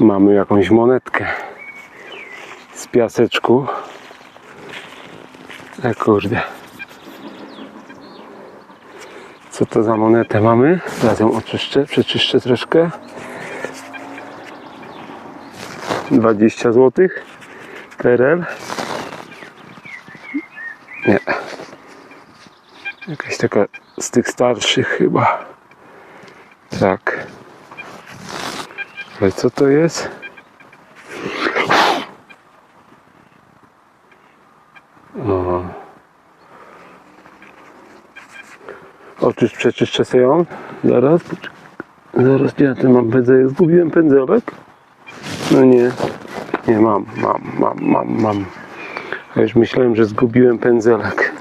Mamy jakąś monetkę z piaseczku. E kurde. Co to za monetę mamy? Zaraz ją oczyszczę, przeczyszczę troszkę. 20 zł. PRL. Nie. Jakaś taka z tych starszych chyba. Tak. Ale co to jest? O. Otóż przeczyszczę sobie ją. Zaraz. Zaraz, gdzie ja ten mam pędzelek? Zgubiłem pędzelek? No nie. Nie, mam, mam, mam, mam, mam. Ja już myślałem, że zgubiłem pędzelek.